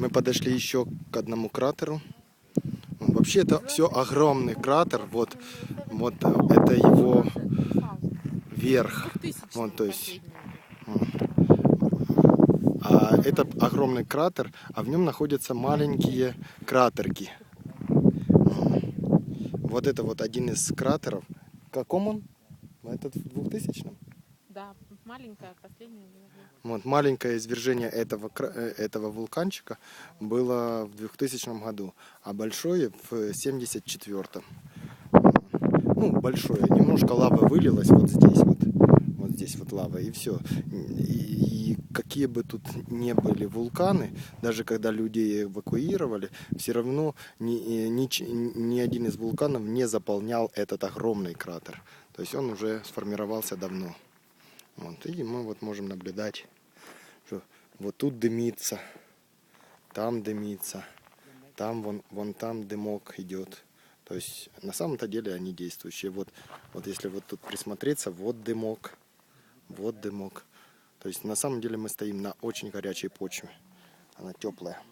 Мы подошли еще к одному кратеру. Вообще это все огромный кратер. Вот, вот э, это его верх. Вот, то есть, а это огромный кратер, а в нем находятся маленькие кратерки. Вот это вот один из кратеров. В каком он? Этот в 2000 Да, маленькая, последняя. Вот, маленькое извержение этого, э, этого вулканчика было в 2000 году, а большое в 74 Ну, большое. Немножко лавы вылилось вот здесь вот. Вот здесь вот лава, и все. И, и какие бы тут не были вулканы, даже когда людей эвакуировали, все равно ни, э, ни, ни один из вулканов не заполнял этот огромный кратер. То есть он уже сформировался давно. Вот, и мы вот можем наблюдать, что вот тут дымится, там дымится, там вон, вон там дымок идет. То есть на самом-то деле они действующие. Вот, вот если вот тут присмотреться, вот дымок, вот дымок. То есть на самом деле мы стоим на очень горячей почве. Она теплая.